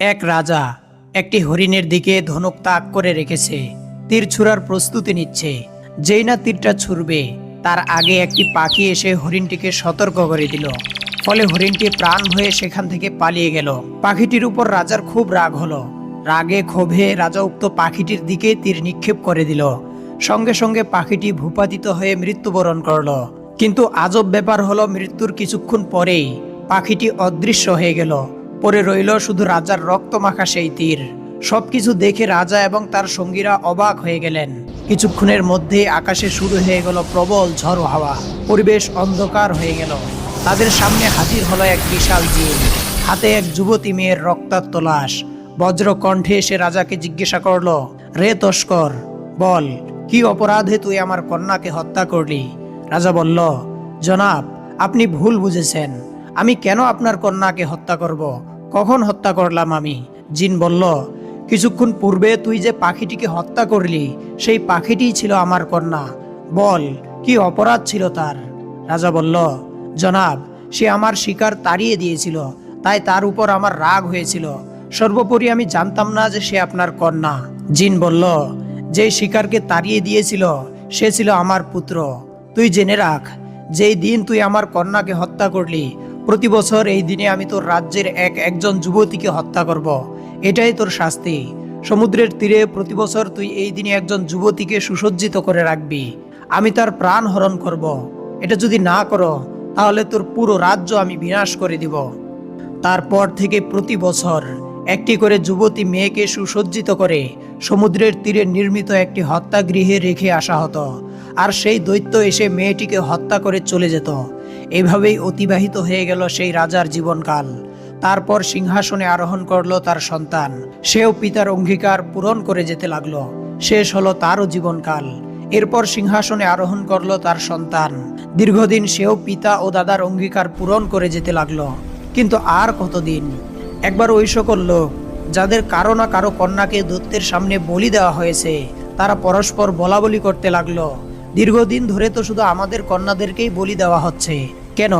এক রাজা একটি হরিণের দিকে ধনুক তাক করে রেখেছে, তীর ছুড়ার প্রস্তুতি নিচ্ছে। যেই না তীরটা ছুড়বে, তার আগে একটি পাখি এসে হরিণটিকে সতর্ক করে দিল। ফলে হরিণটি প্রাণ হয়ে সেখান থেকে পালিয়ে গেল। পাখিটির উপর রাজার খুব রাগ হলো। রাগে ক্ষোভে রাজা উক্ত পাখিটির দিকে তীর নিক্ষেপ করে দিল। সঙ্গে সঙ্গে পাখিটি ভূপাতিত হয়ে মৃত্যুবরণ করল। কিন্তু আজব ব্যাপার হলো, মৃত্যুর কিছুক্ষণ পরেই পাখিটি অদৃশ্য হয়ে গেল। পরে রইল শুধু রাজার রক্তমাখা সেই তীর। সবকিছু দেখে রাজা এবং তার সঙ্গীরা অবাক হয়ে গেলেন। কিছুক্ষণের মধ্যে আকাশে শুরু হয়ে গেল প্রবল ঝড়ো হাওয়া। পরিবেশ অন্ধকার হয়ে গেল। তাদের সামনে হাজির হলো এক বিশাল জিন হাতে এক যুবতী মেয়ের রক্তাক্ত লাশ। বজ্র কণ্ঠে এসে রাজাকে জিজ্ঞাসা করল, রে তস্কর, বল, কি অপরাধে তুই আমার কন্যাকে হত্যা করলি? রাজা বলল, জনাব, আপনি ভুল বুঝেছেন। আমি কেন আপনার কন্যাকে হত্যা করব? কখন হত্যা করলাম আমি? জিন বলল, কিছুক্ষণ পূর্বে তুই যে পাখিটিকে হত্যা করলি, সেই পাখিটিই ছিল আমার কন্যা। বল, কি অপরাধ ছিল তার? রাজা বলল, জনাব, সে আমার শিকার তাড়িয়ে দিয়েছিল, তাই তার উপর আমার রাগ হয়েছিল। সর্বোপরি আমি জানতাম না যে সে আপনার কন্যা। জিন বলল, যে শিকারকে তাড়িয়ে দিয়েছিল, সে ছিল আমার পুত্র। তুই জেনে রাখ, যেই দিন তুই আমার কন্যাকে হত্যা করলি প্রতি বছর এই দিনে আমি তোর রাজ্যের এক একজন যুবতীকে হত্যা করব। এটাই তোর শাস্তি। সমুদ্রের তীরে প্রতি বছর তুই এই দিনে একজন যুবতীকে সুসজ্জিত করে রাখবি। আমি তার প্রাণ হরণ করব। এটা যদি না করো, তাহলে তোর পুরো রাজ্য আমি বিনাশ করে দিব। তারপর থেকে প্রতি বছর একটি করে যুবতী মেয়েকে সুসজ্জিত করে সমুদ্রের তীরে নির্মিত একটি হত্যাগৃহে রেখে আসা হতো। আর সেই দৈত্য এসে মেয়েটিকে হত্যা করে চলে যেত। এভাবেই অতিবাহিত হয়ে গেল সেই রাজার জীবনকাল। তারপর সিংহাসনে আরোহণ করল তার সন্তান। সেও পিতার অঙ্গীকার পূরণ করে যেতে লাগল। শেষ হলো তারও জীবনকাল। এরপর সিংহাসনে আরোহণ করল তার সন্তান। দীর্ঘদিন সেও পিতা ও দাদার অঙ্গীকার পূরণ করে যেতে লাগল। কিন্তু আর কতদিন? একবার ওই সকল লোক, যাদের কারও না কারও কন্যাকে দত্তের সামনে বলি দেওয়া হয়েছে, তারা পরস্পর বলা বলি করতে লাগল। দীর্ঘদিন ধরে তো শুধু আমাদের কন্যাদেরকেই বলি দেওয়া হচ্ছে। কেন?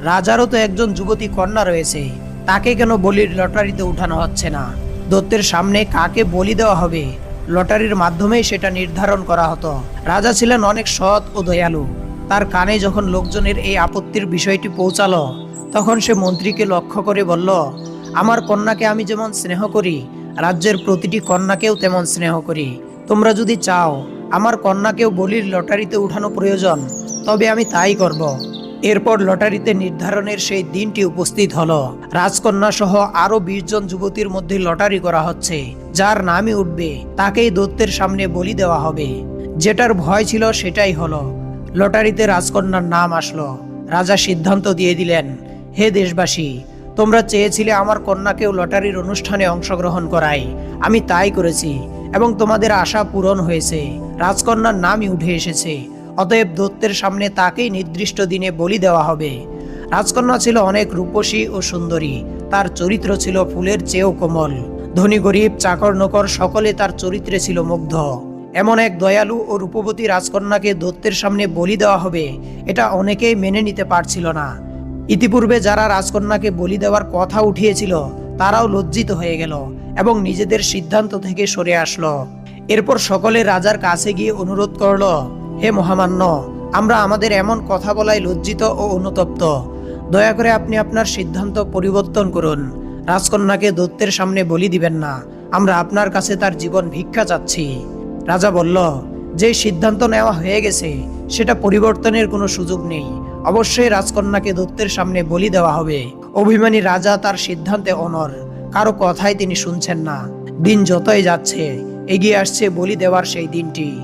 রাজারও তো একজন যুবতী কন্যা রয়েছে। তাকে কেন বলির লটারিতে উঠানো হচ্ছে না? দত্তের সামনে কাকে বলি দেওয়া হবে? লটারির মাধ্যমেই সেটা নির্ধারণ করা হতো। রাজা ছিলেন অনেক সৎ ও দয়ালু। তার কানে যখন লোকজনের এই আপত্তির বিষয়টি পৌঁছালো, তখন সে মন্ত্রীকে লক্ষ্য করে বলল, আমার কন্যাকে আমি যেমন স্নেহ করি, রাজ্যের প্রতিটি কন্যাকেও তেমন স্নেহ করি। তোমরা যদি চাও আমার কন্যাকেও বলির লটারিতে উঠানো প্রয়োজন, তবে আমি তাই করব। এরপর লটারিতে নির্ধারণের সেই দিনটি উপস্থিত হলো। রাজকন্যা সহ আরও বিশ জন যুবতীর মধ্যে লটারি করা হচ্ছে, যার নামই উঠবে, তাকেই দত্তের সামনে বলি দেওয়া হবে। যেটার ভয় ছিল সেটাই হলো, লটারিতে রাজকন্যার নাম আসলো। রাজা সিদ্ধান্ত দিয়ে দিলেন, হে দেশবাসী তোমরা চেয়েছিলে আমার কন্যাকেও লটারির অনুষ্ঠানে অংশগ্রহণ করাই। আমি তাই করেছি এবং তোমাদের আশা পূরণ হয়েছে। রাজকন্যার নামই উঠে এসেছে। অতএব দত্তের সামনে তাকেই নির্দিষ্ট দিনে বলি দেওয়া হবে। রাজকন্যা ছিল অনেক রূপসী ও সুন্দরী। তার চরিত্র ছিল ফুলের চেয়েও কোমল। ধনী, গরিব, চাকর, নকর সকলে তার চরিত্রে ছিল মুগ্ধ। এমন এক দয়ালু ও রূপবতী রাজকন্যাকে দত্তের সামনে বলি দেওয়া হবে, এটা অনেকেই মেনে নিতে পারছিল না। ইতিপূর্বে যারা রাজকন্যাকে বলি দেওয়ার কথা উঠিয়েছিল, তারাও লজ্জিত হয়ে গেল এবং নিজেদের সিদ্ধান্ত থেকে সরে আসলো। এরপর সকলে রাজার কাছে গিয়ে অনুরোধ করল, হে মহামান্য, আমরা আমাদের এমন কথা বলায় লজ্জিত ও অনুতপ্ত। দয়া করে আপনি আপনার সিদ্ধান্ত পরিবর্তন করুন। রাজকন্যাকে দত্তের সামনে বলি দিবেন না। আমরা আপনার কাছে তার জীবন ভিক্ষা চাচ্ছি। রাজা বলল যে সিদ্ধান্ত নেওয়া হয়ে গেছে, সেটা পরিবর্তনের কোনো সুযোগ নেই। অবশ্যই রাজকন্যাকে দত্তের সামনে বলি দেওয়া হবে। অভিমানী রাজা তার সিদ্ধান্তে অনর। কারও কথাই তিনি শুনছেন না। দিন যতই যাচ্ছে, এগিয়ে আসছে বলি দেওয়ার সেই দিনটি।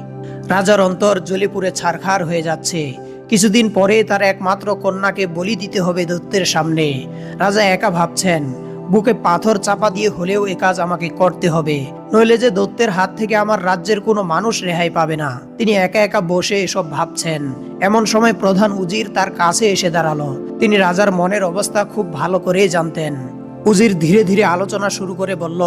রাজার অন্তর জলিপুরে ছারখার হয়ে যাচ্ছে। কিছুদিন পরে তার একমাত্র কন্যাকে বলি দিতে হবে দত্তের সামনে। রাজা একা ভাবছেন বুকে পাথর চাপা দিয়ে হলেও এ কাজ আমাকে করতে হবে। নইলে যে দত্তের হাত থেকে আমার রাজ্যের কোনো মানুষ রেহাই পাবে না। তিনি একা একা বসে এসব ভাবছেন। এমন সময় প্রধান উজির তার কাছে এসে দাঁড়াল। তিনি রাজার মনের অবস্থা খুব ভালো করেই জানতেন। উজির ধীরে ধীরে আলোচনা শুরু করে বলল,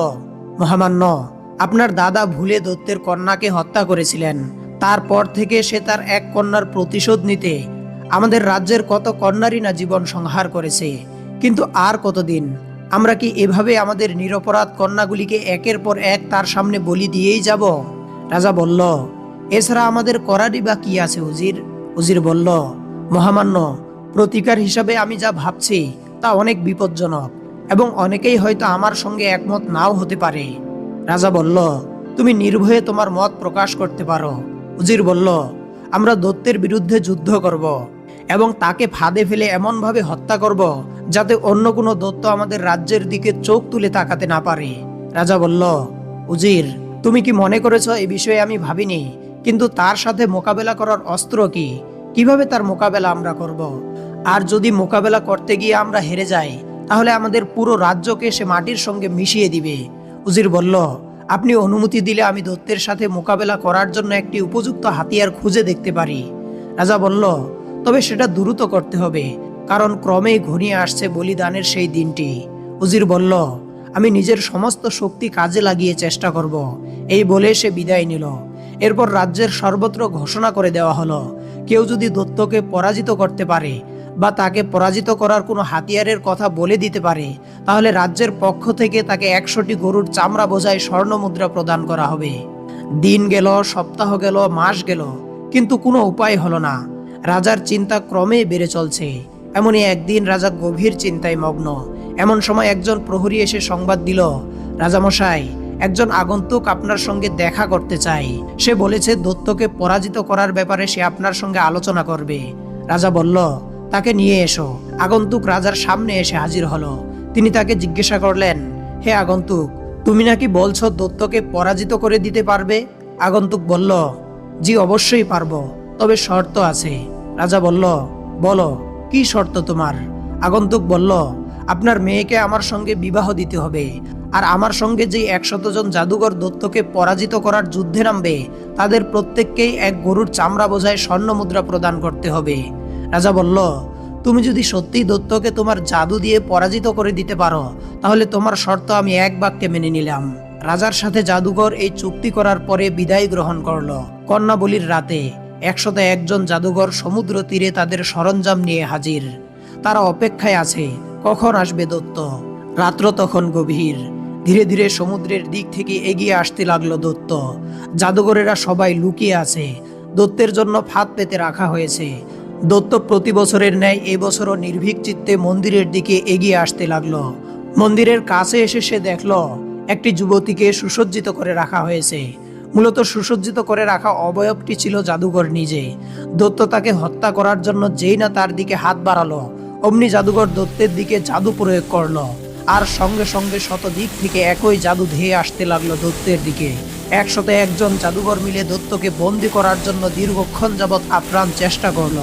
মহামান্য, আপনার দাদা ভুলে দত্তের কন্যাকে হত্যা করেছিলেন। তারপর থেকে সে তার এক কন্যার প্রতিশোধ নিতে আমাদের রাজ্যের কত কন্যারই না জীবন সংহার করেছে। কিন্তু আর কতদিন আমরা কি এভাবে আমাদের নিরপরাধ কন্যাগুলিকে একের পর এক তার সামনে বলি দিয়েই যাব? রাজা বলল, এছাড়া আমাদের করারই বা কি আছে, উজির? উজির বলল, মহামান্য, প্রতিকার হিসাবে আমি যা ভাবছি তা অনেক বিপজ্জনক এবং অনেকেই হয়তো আমার সঙ্গে একমত নাও হতে পারে। রাজা বলল, তুমি নির্ভয়ে তোমার মত প্রকাশ করতে পারো। উজির বলল, আমরা দত্তের বিরুদ্ধে যুদ্ধ করব। এবং তাকে ফাঁদে ফেলে এমনভাবে হত্যা করব যাতে অন্য কোনো দত্ত আমাদের রাজ্যের দিকে চোখ তুলে তাকাতে না পারে। রাজা বলল, উজির, তুমি কি মনে করেছ এই বিষয়ে আমি ভাবিনি? কিন্তু তার সাথে মোকাবেলা করার অস্ত্র কি? কীভাবে তার মোকাবেলা আমরা করব? আর যদি মোকাবেলা করতে গিয়ে আমরা হেরে যাই, তাহলে আমাদের পুরো রাজ্যকে সে মাটির সঙ্গে মিশিয়ে দিবে। উজির বলল, আপনি অনুমতি দিলে আমি দত্তের সাথে মোকাবেলা করার জন্য একটি উপযুক্ত হাতিয়ার খুঁজে দেখতে পারি। রাজা বলল তবে সেটা দ্রুত করতে হবে, কারণ ক্রমেই ঘনিয়ে আসছে বলিদানের সেই দিনটি। উজির বলল, আমি নিজের সমস্ত শক্তি কাজে লাগিয়ে চেষ্টা করব। এই বলে সে বিদায় নিল। এরপর রাজ্যের সর্বত্র ঘোষণা করে দেওয়া হলো, কেউ যদি দত্তকে পরাজিত করতে পারে বা তাকে পরাজিত করার কোনো হাতিয়ারের কথা বলে দিতে পারে, তাহলে রাজ্যের পক্ষ থেকে তাকে একশোটি গরুর চামড়া বোঝায় স্বর্ণ মুদ্রা প্রদান করা হবে। দিন গেল, সপ্তাহ গেল, মাস গেল, কিন্তু কোনো উপায় হলো না। রাজার চিন্তা ক্রমে বেড়ে চলছে। এমনই একদিন রাজা গভীর চিন্তায় মগ্ন। এমন সময় একজন প্রহরী এসে সংবাদ দিল, রাজামশাই, একজন আগন্তুক আপনার সঙ্গে দেখা করতে চাই। সে বলেছে দত্তকে পরাজিত করার ব্যাপারে সে আপনার সঙ্গে আলোচনা করবে। রাজা বলল, তাকে নিয়ে এসো। আগন্তুক রাজার সামনে এসে হাজির হলো। তিনি তাকে জিজ্ঞাসা করলেন, হে আগন্তুক, তুমি নাকি বলছো দত্তকে পরাজিত করে দিতে পারবে? আগন্তুক বলল, জি, অবশ্যই পারব, তবে শর্ত আছে। রাজা বলল, বলো, কি শর্ত তোমার? আগন্তুক বলল, আপনার মেয়েকে আমার সঙ্গে বিবাহ দিতে হবে, আর আমার সঙ্গে যে একশত জন জাদুঘর দত্তকে পরাজিত করার যুদ্ধে নামবে, তাদের প্রত্যেককেই এক গরুর চামড়া বোঝায় স্বর্ণ মুদ্রা প্রদান করতে হবে। রাজা বলল, তুমি যদি সত্যিই দত্তকে তোমার জাদু দিয়ে পরাজিত করে দিতে পারো, তাহলে তোমার শর্ত আমি এক বাক্যে মেনে নিলাম। রাজার সাথে জাদুঘর এই চুক্তি করার পরে বিদায় গ্রহণ করল কন্যা বলির রাতে। একশত একজন জাদুঘর সমুদ্র তীরে তাদের সরঞ্জাম নিয়ে হাজির। তারা অপেক্ষায় আছে, কখন আসবে দত্ত? রাত্র তখন গভীর। ধীরে ধীরে সমুদ্রের দিক থেকে এগিয়ে আসতে লাগল দত্ত। জাদুঘরেরা সবাই লুকিয়ে আছে। দত্তের জন্য ফাঁদ পেতে রাখা হয়েছে। দত্ত প্রতি বছরের ন্যায় এবছরও নির্ভীক চিত্তে মন্দিরের দিকে এগিয়ে আসতে লাগল। মন্দিরের কাছে এসে সে দেখল, একটি যুবতীকে সুসজ্জিত করে রাখা হয়েছে। মূলত সুসজ্জিত করে রাখা অবয়বটি ছিল জাদুঘর নিজে দত্ত তাকে হত্যা করার জন্য যেই না তার দিকে হাত বাড়ালো, অমনি জাদুঘর দত্তের দিকে জাদু প্রয়োগ করল। আর সঙ্গে সঙ্গে শত দিক থেকে একই জাদু ধেয়ে আসতে লাগল দত্তের দিকে। একশত একজন জাদুঘর মিলে দত্তকে বন্দি করার জন্য দীর্ঘক্ষণ যাবৎ আপ্রাণ চেষ্টা করল।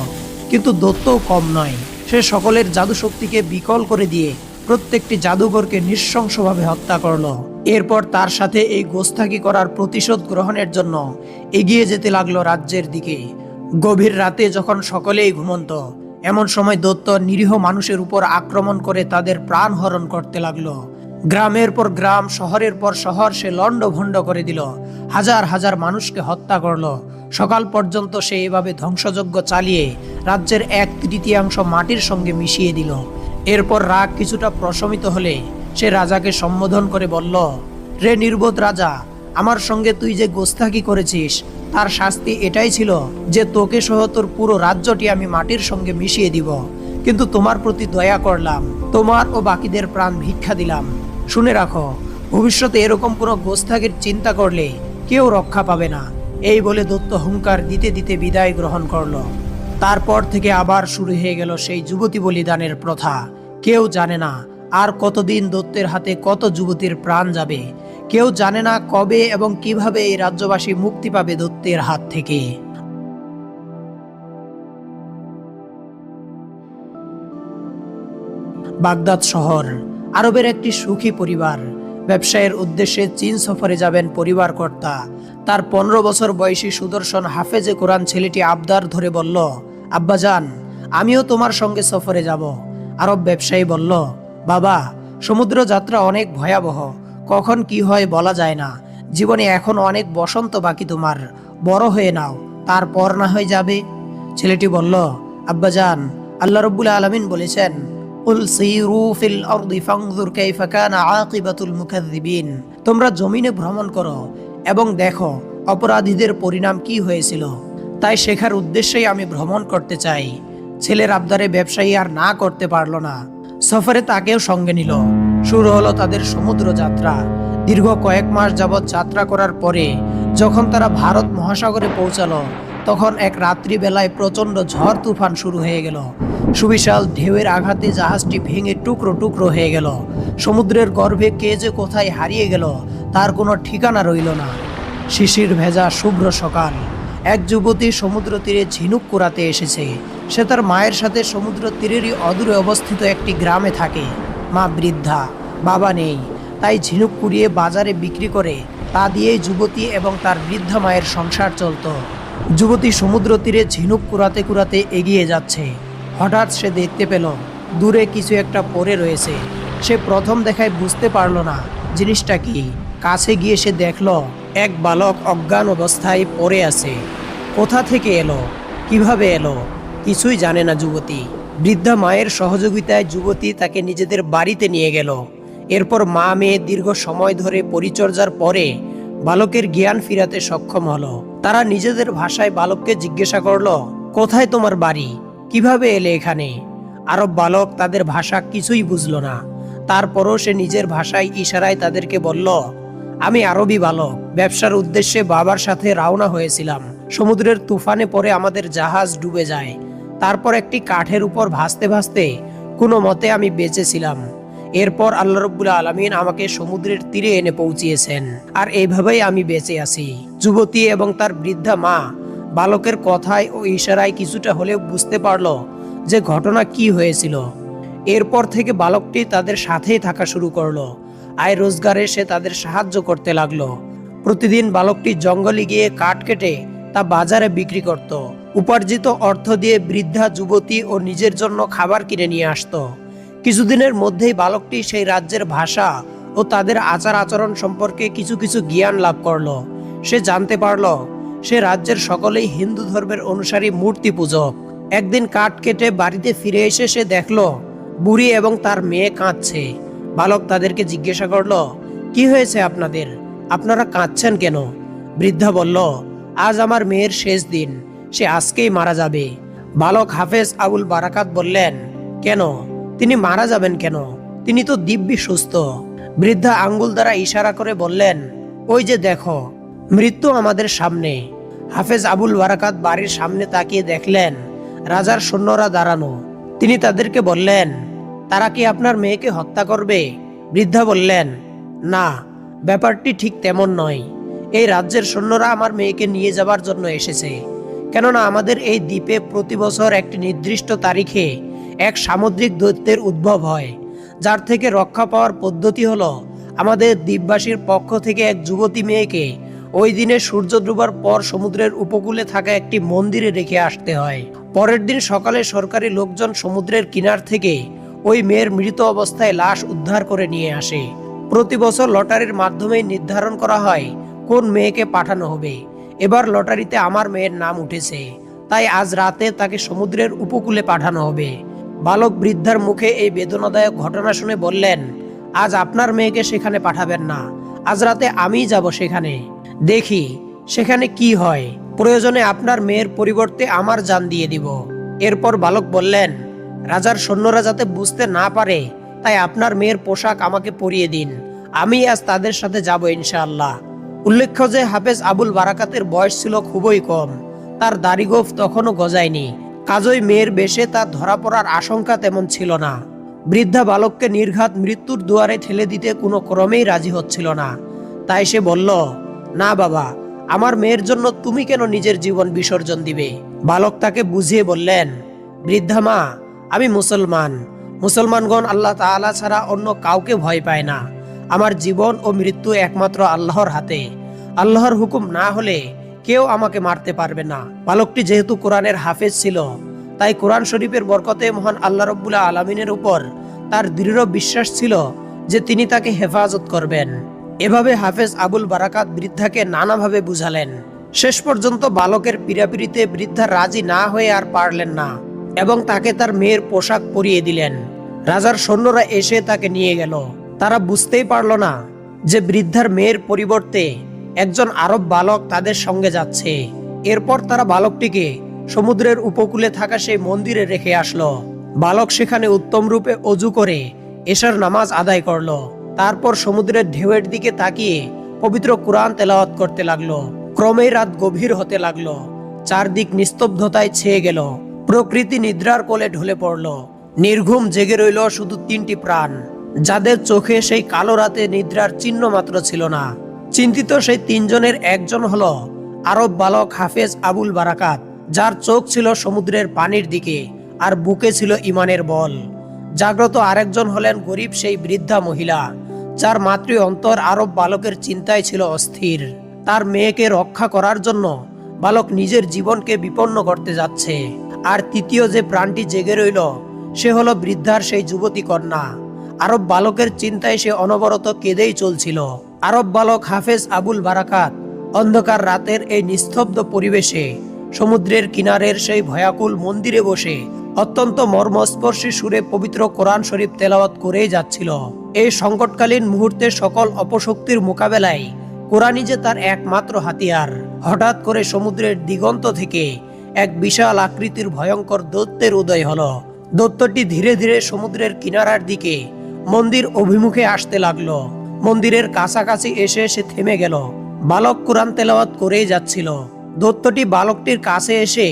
কিন্তু দত্তও কম নয়। সে সকলের জাদু শক্তিকে বিকল করে দিয়ে প্রত্যেকটি জাদুঘরকে নৃশংসভাবে হত্যা করল। এরপর তার সাথে এই গোস্তাকি করার প্রতিশোধ গ্রহণের জন্য এগিয়ে যেতে লাগল রাজ্যের দিকে। গভীর রাতে যখন সকলেই ঘুমন্ত, এমন সময় দত্ত নিরীহ মানুষের উপর আক্রমণ করে তাদের প্রাণ হরণ করতে লাগল। গ্রামের পর গ্রাম, শহরের পর শহর সে লণ্ডভণ্ড করে দিল। হাজার হাজার মানুষকে হত্যা করল। সকাল পর্যন্ত সে এভাবে ধ্বংসযজ্ঞ চালিয়ে রাজ্যের এক তৃতীয়াংশ মাটির সঙ্গে মিশিয়ে দিল। এরপর রাগ কিছুটা প্রশমিত হলে সে রাজাকে সম্বোধন করে বলল, রে নির্বোধ রাজা, আমার সঙ্গে তুই যে গোস্তাকি করেছিস, তার শাস্তি এটাই ছিল যে তোকে সহ তোর পুরো রাজ্যটি আমি মাটির সঙ্গে মিশিয়ে দিব। কিন্তু তোমার প্রতি দয়া করলাম, তোমার ও বাকিদের প্রাণ ভিক্ষা দিলাম। শুনে রাখো, ভবিষ্যতে এরকম কোনো গোস্তাকির চিন্তা করলে কেউ রক্ষা পাবে না। এই বলে দত্ত হুঙ্কার দিতে দিতে বিদায় গ্রহণ করল। তারপর থেকে আবার শুরু হয়ে গেল সেই যুবতী বলিদানের প্রথা। কেউ জানে না আর কতদিন দত্তের হাতে কত যুবতীর প্রাণ যাবে? কেউ জানে না কবে এবং কীভাবে এই রাজ্যবাসী মুক্তি পাবে দত্তের হাত থেকে। বাগদাদ শহর, আরবের একটি সুখী পরিবার। ব্যবসায়ের উদ্দেশ্যে চীন সফরে যাবেন পরিবার কর্তা তার পনেরো বছর বয়সী সুদর্শন হাফেজে কোরআন ছেলেটি আবদার ধরে বলল, আব্বাজান, আমিও তোমার সঙ্গে সফরে যাব। আরব ব্যবসায়ী বলল বাবা সমুদ্র যাত্রা অনেক ভয়াবহ। কখন কি হয় বলা যায় না। জীবনে এখন অনেক বসন্ত বাকি তোমার। বড় হয়ে নাও, তারপর না হয়ে যাবে। ছেলেটি বলল, আব্বাজান, আল্লাহ রব্বুল আলমিন বলেছেন তোমরা জমিনে ভ্রমণ করো এবং দেখো অপরাধীদের পরিণাম কি হয়েছিল। তাই শেখার উদ্দেশ্যেই আমি ভ্রমণ করতে চাই। ছেলের আবদারে ব্যবসায়ী আর না করতে পারল না। সফরে তাকেও সঙ্গে নিল। শুরু হলো তাদের সমুদ্র যাত্রা দীর্ঘ কয়েক মাস যাবৎ যাত্রা করার পরে যখন তারা ভারত মহাসাগরে পৌঁছালো, তখন এক রাত্রিবেলায় প্রচণ্ড ঝড় তুফান শুরু হয়ে গেল। সুবিশাল ঢেউয়ের আঘাতে জাহাজটি ভেঙে টুকরো টুকরো হয়ে গেল। সমুদ্রের গর্ভে কে যে কোথায় হারিয়ে গেল, তার কোনো ঠিকানা রইল না। শিশির ভেজা শুভ্র সকাল। এক যুবতী সমুদ্র তীরে ঝিনুক কুড়াতে এসেছে। সে তার মায়ের সাথে সমুদ্র তীরেরই অদূরে অবস্থিত একটি গ্রামে থাকে। মা বৃদ্ধা, বাবা নেই, তাই ঝিনুক কুড়িয়ে বাজারে বিক্রি করে তা দিয়েই যুবতী এবং তার বৃদ্ধা মায়ের সংসার চলতো। যুবতী সমুদ্র তীরে ঝিনুক কুড়াতে কুড়াতে এগিয়ে যাচ্ছে। হঠাৎ সে দেখতে পেল, দূরে কিছু একটা পড়ে রয়েছে। সে প্রথম দেখায় বুঝতে পারল না, জিনিসটা কি? কাছে গিয়ে সে দেখল, এক বালক অজ্ঞান অবস্থায় পড়ে আছে। কোথা থেকে এলো? কীভাবে এলো? কিছুই জানে না যুবতী। বৃদ্ধা মায়ের সহযোগিতায় যুবতী তাকে নিজেদের বাড়িতে নিয়ে গেল। এরপর মা মেয়ে দীর্ঘ সময় ধরে পরিচর্যার পরে বালকের জ্ঞান ফিরাতে সক্ষম হলো। তারা নিজেদের ভাষায় বালককে জিজ্ঞাসা করল, কোথায় তোমার বাড়ি? কীভাবে এলে এখানে? আরব বালক তাদের ভাষা কিছুই বুঝলো না। তারপরও সে নিজের ভাষায় ইশারায় তাদেরকে বলল, আমি আরবি বালক। ব্যবসার উদ্দেশ্যে বাবার সাথে রওনা হয়েছিলাম। সমুদ্রের তুফানে পরে আমাদের জাহাজ ডুবে যায়। তারপর একটি কাঠের উপর ভাসতে ভাসতে কোনো মতে আমি বেঁচেছিলাম। এরপর আল্লাহ রব্বুল্লা আলমিন আমাকে সমুদ্রের তীরে এনে পৌঁছিয়েছেন। আর এইভাবেই আমি বেঁচে আছি। যুবতী এবং তার বৃদ্ধা মা বালকের কথায় ও ইশারায় কিছুটা হলেও বুঝতে পারল যে ঘটনা কি হয়েছিল। এরপর থেকে বালকটি তাদের সাথেই থাকা শুরু করল। আয় রোজগারে সে তাদের সাহায্য করতে লাগল। প্রতিদিন বালকটি জঙ্গলে গিয়ে কাঠ কেটে তা বাজারে বিক্রি করত। উপার্জিত অর্থ দিয়ে বৃদ্ধা যুবতী ও নিজের জন্য খাবার কিনে নিয়ে আসতো। কিছুদিনের মধ্যেই বালকটি সেই রাজ্যের ভাষা ও তাদের আচার আচরণ সম্পর্কে কিছু কিছু জ্ঞান লাভ করল। সে জানতে পারল, সে রাজ্যের সকলেই হিন্দু ধর্মের অনুসারী মূর্তি পূজক। একদিন কাঠ কেটে বাড়িতে ফিরে এসে সে দেখল, বুড়ি এবং তার মেয়ে কাঁদছে। বালক তাদেরকে জিজ্ঞাসা করল, কি হয়েছে আপনাদের? আপনারা কাঁদছেন কেন? বৃদ্ধা বলল, আজ আমার মেয়ের শেষ দিন। সে আজকেই মারা যাবে। বালক হাফেজ আবুল বারাকাত বললেন, কেন? তিনি মারা যাবেন কেন? তিনি তো দিব্যি সুস্থ। বৃদ্ধা আঙ্গুল দ্বারা ইশারা করে বললেন, ওই যে দেখো, মৃত্যু আমাদের সামনে। হাফেজ আবুল বারাকাত বাড়ির সামনে তাকিয়ে দেখলেন, রাজার সৈন্যরা দাঁড়ানো। তিনি তাদেরকে বললেন, তারা কি আপনার মেয়েকে হত্যা করবে? বৃদ্ধা বললেন, না, ব্যাপারটি ঠিক তেমন নয়। এই রাজ্যের সৈন্যরা আমার মেয়েকে নিয়ে যাবার জন্য এসেছে। কেননা আমাদের এই দ্বীপে প্রতি বছর একটি নির্দিষ্ট তারিখে এক সামুদ্রিক দৈত্যের উদ্ভব হয়, যার থেকে রক্ষা পাওয়ার পদ্ধতি হলো আমাদের দ্বীপবাসীর পক্ষ থেকে এক যুবতী মেয়েকে ওই দিনে সূর্য ডুবার পর সমুদ্রের উপকূলে থাকা একটি মন্দিরে রেখে আসতে হয়। পরের দিন সকালে সরকারি লোকজন সমুদ্রের কিনার থেকে ওই মেয়ের মৃত অবস্থায় লাশ উদ্ধার করে নিয়ে আসে। প্রতি বছর লটারির মাধ্যমে নির্ধারণ করা হয় কোন মেয়েকে পাঠানো হবে। এবার লটারিতে আমার মেয়ের নাম উঠেছে। তাই আজ রাতে তাকে সমুদ্রের উপকূলে পাঠানো হবে। বালক বৃদ্ধার মুখে এই বেদনাদায়ক ঘটনা শুনে বললেন, আজ আপনার মেয়েকে সেখানে পাঠাবেন না। আজ রাতে আমিই যাব সেখানে। দেখি, সেখানে কি হয়। প্রয়োজনে আপনার মেয়ের পরিবর্তে আমার জান দিয়ে দিব। এরপর বালক বললেন, রাজার সৈন্যরা যাতে বুঝতে না পারে, তাই আপনার মেয়ের পোশাক আমাকে পরিয়ে দিন। আমি আজ তাদের সাথে যাব ইনশাআল্লাহ। উল্লেখ্য যে হাফেজ আবুল বারাকাতের বয়স ছিল খুবই কম। তার দাড়িগোফ তখনও গজায়নি। কাজই মেয়ের বেশে তার ধরা পড়ার আশঙ্কা তেমন ছিল না। বৃদ্ধা বালককে নির্ঘাত মৃত্যুর দুয়ারে ঠেলে দিতে কোনো ক্রমেই রাজি হচ্ছিল না। তাই সে বলল, না বাবা, আমার মেয়ের জন্য তুমি কেন নিজের জীবন বিসর্জন দিবে? বালক তাকে বুঝিয়ে বললেন, বৃদ্ধা মা, আমি মুসলমান। মুসলমানগণ আল্লাহ তাআলা ছাড়া অন্য কাউকে ভয় পায় না। আমার জীবন ও মৃত্যু একমাত্র আল্লাহর হাতে। আল্লাহর হুকুম না হলে কেউ আমাকে মারতে পারবে না। বালকটি যেহেতু কোরআনের হাফেজ ছিল, তাই কোরআন শরীফের বরকতে মহান আল্লাহ রব্বুল্লাহ আলমিনের উপর তার দৃঢ় বিশ্বাস ছিল যে তিনি তাকে হেফাজত করবেন। এভাবে হাফেজ আবুল বারাকাত বৃদ্ধাকে নানাভাবে বুঝালেন। শেষ পর্যন্ত বালকের পীড়াপিড়িতে বৃদ্ধা রাজি না হয়ে আর পারলেন না এবং তাকে তার মেয়ের পোশাক পরিয়ে দিলেন। রাজার সৈন্যরা এসে তাকে নিয়ে গেল। তারা বুঝতেই পারল না যে বৃদ্ধার মেয়ের পরিবর্তে একজন আরব বালক তাদের সঙ্গে যাচ্ছে। এরপর তারা বালকটিকে সমুদ্রের উপকূলে থাকা সেই মন্দিরে রেখে আসলো। বালক সেখানে উত্তম রূপে অজু করে এশার নামাজ আদায় করল। তারপর সমুদ্রের ঢেউয়ের দিকে তাকিয়ে পবিত্র কোরআন তেলাওয়াত করতে লাগল। ক্রমেই রাত গভীর হতে লাগল। চারদিক নিস্তব্ধতায় ছেয়ে গেল। প্রকৃতি নিদ্রার কোলে ঢলে পড়ল। নির্ঘুম জেগে রইল শুধু তিনটি প্রাণ। যাদের চোখে সেই কালো রাতে নিদ্রার চিহ্ন মাত্র ছিল না। চিন্তিত সেই তিনজনের একজন হল আরব বালক হাফেজ আবুল বারাকাত, যার চোখ ছিল সমুদ্রের পানির দিকে আর বুকে ছিল ইমানের বল। জাগ্রত আরেকজন হলেন গরিব সেই বৃদ্ধা মহিলা, যার মাতৃ অন্তর আরব বালকের চিন্তায় ছিল অস্থির। তার মেয়েকে রক্ষা করার জন্য বালক নিজের জীবনকে বিপন্ন করতে যাচ্ছে। আর তৃতীয় যে প্রাণটি জেগে রইল, সে হলো বৃদ্ধার সেই যুবতী কন্যা। আরব বালকের চিন্তায় সে অনবরত কেঁদেই চলছিল। আরব বালক হাফেজ আবুল বারাকাত অন্ধকার রাতের এই নিস্তব্ধ পরিবেশে সমুদ্রের কিনারের সেই ভয়াকুল মন্দিরে বসে অত্যন্ত মর্মস্পর্শী সুরে পবিত্র কোরআন শরীফ তেলাওয়াত করেই যাচ্ছিল। এই সংকটকালীন মুহূর্তে সকল অপশক্তির মোকাবেলায় কোরআনই যে তার একমাত্র হাতিয়ার। হঠাৎ করে সমুদ্রের দিগন্ত থেকে এক বিশাল আকৃতির ভয়ঙ্কর দৈত্যের উদয় হলো। দৈত্যটি ধীরে ধীরে সমুদ্রের কিনারার দিকে মন্দির অভিমুখে আসতে লাগল। মন্দিরের কাছাকাছি এসে সে থেমে গেল। বালক কোরআন তেলাওয়াত করেই যাচ্ছিল। দৈত্যটি বালকটির কাছে এসে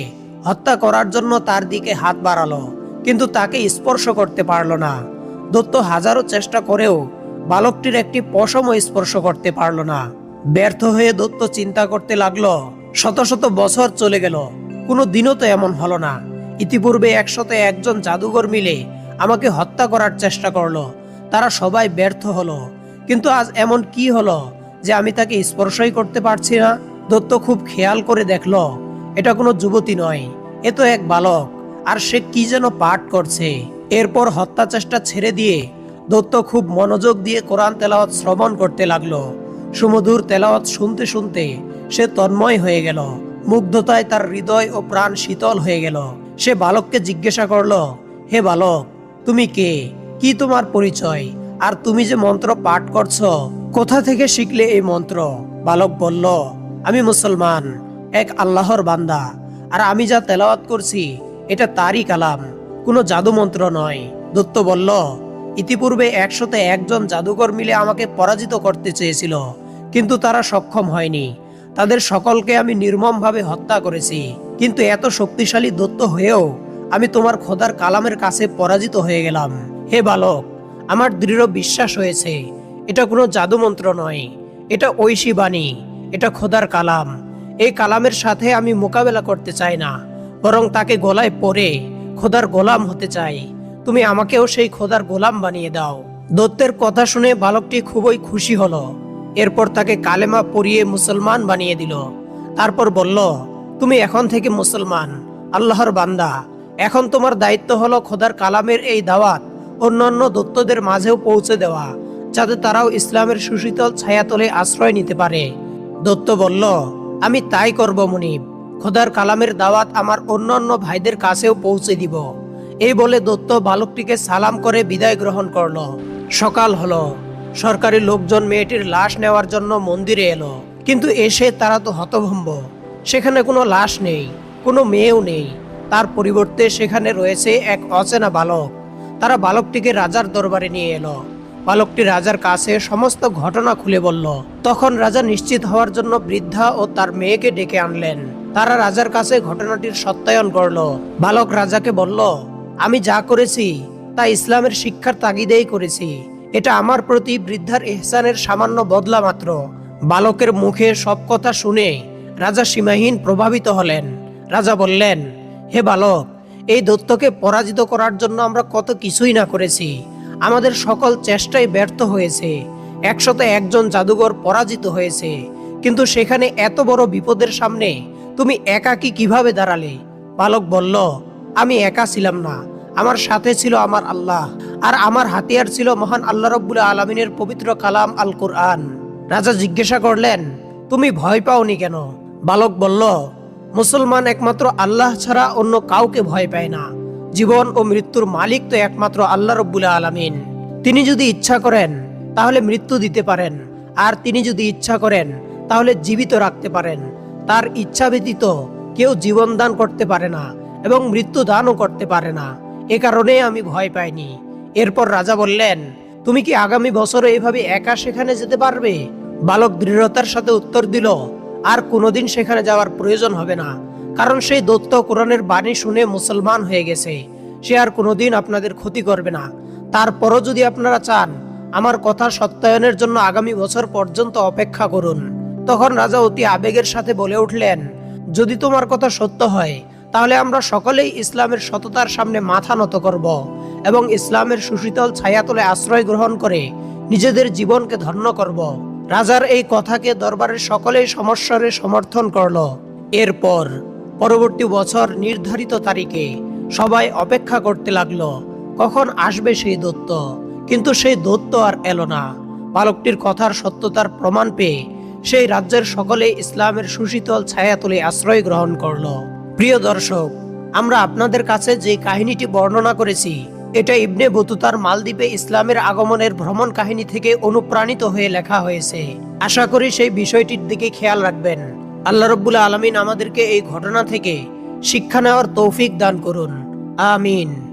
হত্যা করার জন্য তার দিকে হাত বাড়ালো, কিন্তু তাকে স্পর্শ করতে পারল না। দত্ত হাজারো চেষ্টা করেও বালকটির একটি পশমও স্পর্শ করতে পারল না। ব্যর্থ হয়ে দত্ত চিন্তা করতে লাগল, শত শত বছর চলে গেল, কোনো দিনও তো এমন হলো না। ইতিপূর্বে একশত একজন জাদুঘর মিলে আমাকে হত্যা করার চেষ্টা করল তারা সবাই ব্যর্থ হলো। কিন্তু আজ এমন কি হলো যে আমি তাকে স্পর্শই করতে পারছি না? দত্ত খুব খেয়াল করে দেখল, এটা কোনো যুবতী নয়, এ তো এক বালক, আর সে কি যেন পাঠ করছে। এরপর হত্যা চেষ্টা ছেড়ে দিয়ে দত্ত খুব মনোযোগ দিয়ে কোরআন তেলাওয়াত শ্রবণ করতে লাগল। সুমধুর তেলাওয়াত শুনতে শুনতে সে তন্ময় হয়ে গেল, মুগ্ধতায় তার হৃদয় ও প্রাণ শীতল হয়ে গেল। সে বালককে জিজ্ঞাসা করল, হে বালক, তুমি কে? কি তোমার পরিচয়? আর তুমি যে মন্ত্র পাঠ করছ, কোথা থেকে শিখলে এই মন্ত্র? বালক বলল, আমি মুসলমান, এক আল্লাহর বান্দা, আর আমি যা তেলাওয়াত করছি, এটা তারই কালাম, কোনো জাদু মন্ত্র নয়। দত্ত বলল, ইতিপূর্বে একশোতে একজন জাদুকর মিলে আমাকে পরাজিত করতে চেয়েছিল, কিন্তু তারা সক্ষম হয়নি। তাদের সকলকে আমি নির্মমভাবে হত্যা করেছি, কিন্তু এত শক্তিশালী দত্ত হয়েও আমি তোমার খোদার কালামের কাছে পরাজিত হয়ে গেলাম। হে বালক, আমার দৃঢ় বিশ্বাস হয়েছে। এটা কোনো জাদু মন্ত্র নয়, এটা ঐশী বাণী, এটা খোদার কালাম। এই কালামের সাথে আমি মোকাবেলা করতে চাই না, বরং তাকে গলায় পরে খোদার গোলাম হতে চাই। তুমি আমাকেও সেই খোদার গোলাম বানিয়ে দাও। দত্তের কথা শুনে বালকটি খুবই খুশি হলো। এরপর তাকে কালেমা পরিয়ে মুসলমান বানিয়ে দিল। তারপর বলল, তুমি এখন থেকে মুসলমান, আল্লাহর বান্দা। এখন তোমার দায়িত্ব হলো খোদার কালামের এই দাওয়াত। অন্যান্য দত্তদের মাঝেও পৌঁছে দেওয়া, যাতে তারাও ইসলামের সুশীতল ছায়াতলে আশ্রয় নিতে পারে। দত্ত বলল, আমি তাই করব মুনিব। খোদার কালামের দাওয়াত আমার অন্যান্য ভাইদের কাছেও পৌঁছে দিব। এই বলে দত্ত বালকটিকে সালাম করে বিদায় গ্রহণ করল। সকাল হলো। সরকারি লোকজন মেয়েটির লাশ নেওয়ার জন্য মন্দিরে এলো। কিন্তু এসে তারা তো হতভম্ব। সেখানে কোনো লাশ নেই, কোনো মেয়েও নেই। তার পরিবর্তে সেখানে রয়েছে এক অচেনা বালক। তারা বালকটিকে রাজার দরবারে নিয়ে এলো। বালকটি রাজার কাছে সমস্ত ঘটনা খুলে বলল। তখন রাজা নিশ্চিত হওয়ার জন্য বৃদ্ধা ও তার মেয়েকে ডেকে আনলেন। তারা রাজার কাছে ঘটনাটির সত্যায়ন করল। বালক রাজাকে বলল, আমি যা করেছি, তা ইসলামের শিক্ষার তাগিদেই করেছি। এটা আমার প্রতি বৃদ্ধার এহসানের সামান্য বদলা মাত্র। বালকের মুখে সব কথা শুনে রাজা সীমাহীন প্রভাবিত হলেন। রাজা বললেন, হে বালক এই দত্তকে পরাজিত করার জন্য আমরা কত কিছুই না করেছি। আমাদের সকল চেষ্টাই ব্যর্থ হয়েছে। একশত একজন জাদুঘর পরাজিত হয়েছে। কিন্তু সেখানে এত বড় বিপদের সামনে তুমি একাকী কীভাবে দাঁড়ালে? বালক বলল, আমি একা ছিলাম না। আমার সাথে ছিল আমার আল্লাহ। আর আমার হাতিয়ার ছিল মহান আল্লাহ রব্বুল আলমিনের পবিত্র কালাম আল কুরআন রাজা জিজ্ঞাসা করলেন, তুমি ভয় পাওনি কেন? বালক বলল মুসলমান একমাত্র আল্লাহ ছাড়া অন্য কাউকে ভয় পায় না। জীবন ও মৃত্যুর মালিক তো একমাত্র আল্লাহ রব্বুল আলামিন। তিনি যদি ইচ্ছা করেন, তাহলে মৃত্যু দিতে পারেন। আর তিনি যদি ইচ্ছা করেন, তাহলে জীবিত রাখতে পারেন। তার ইচ্ছা ব্যতীত কেউ জীবন দান করতে পারে না এবং মৃত্যু দানও করতে পারে না। এ কারণে আমি ভয় পাইনি। এরপর রাজা বললেন, তুমি কি আগামী বছরে এভাবে একা সেখানে যেতে পারবে? বালক দৃঢ়তার সাথে উত্তর দিল আর কোনোদিন সেখানে যাওয়ার প্রয়োজন হবে না। কারণ সেই দত্ত কোরআনের বাণী শুনে মুসলমান হয়ে গেছে। সে আর কোনোদিন আপনাদের ক্ষতি করবে না। তারপরও যদি আপনারা চান, আমার কথা সত্যায়নের জন্য আগামী বছর পর্যন্ত অপেক্ষা করুন। তখন রাজা অতি আবেগের সাথে বলে উঠলেন, যদি তোমার কথা সত্য হয়, তাহলে আমরা সকলেই ইসলামের সততার সামনে মাথা নত করব এবং ইসলামের সুশীতল ছায়াতলে আশ্রয় গ্রহণ করে নিজেদের জীবনকে ধন্য করব। রাজার এই কথাকে দরবারের সকলেই সমস্যারে সমর্থন করল। এরপর পরবর্তী বছর নির্ধারিত তারিখে সবাই অপেক্ষা করতে লাগল, কখন আসবে সেই দত্ত। কিন্তু সেই দত্ত আর এলো না। বালকটির কথার সত্যতার প্রমাণ পেয়ে সেই রাজ্যের সকলে ইসলামের সুশীতল ছায়াতলে আশ্রয় গ্রহণ করল। প্রিয় দর্শক, আমরা আপনাদের কাছে যে কাহিনীটি বর্ণনা করেছি এটা ইবনে বতুতার মালদ্বীপে ইসলামের আগমনের ভ্রমণ কাহিনী থেকে অনুপ্রাণিত হয়ে লেখা হয়েছে। আশা করি সেই বিষয়টির দিকে খেয়াল রাখবেন। আল্লাহ রব্বুল আলমিন আমাদেরকে এই ঘটনা থেকে শিক্ষা নেওয়ার তৌফিক দান করুন। আমিন।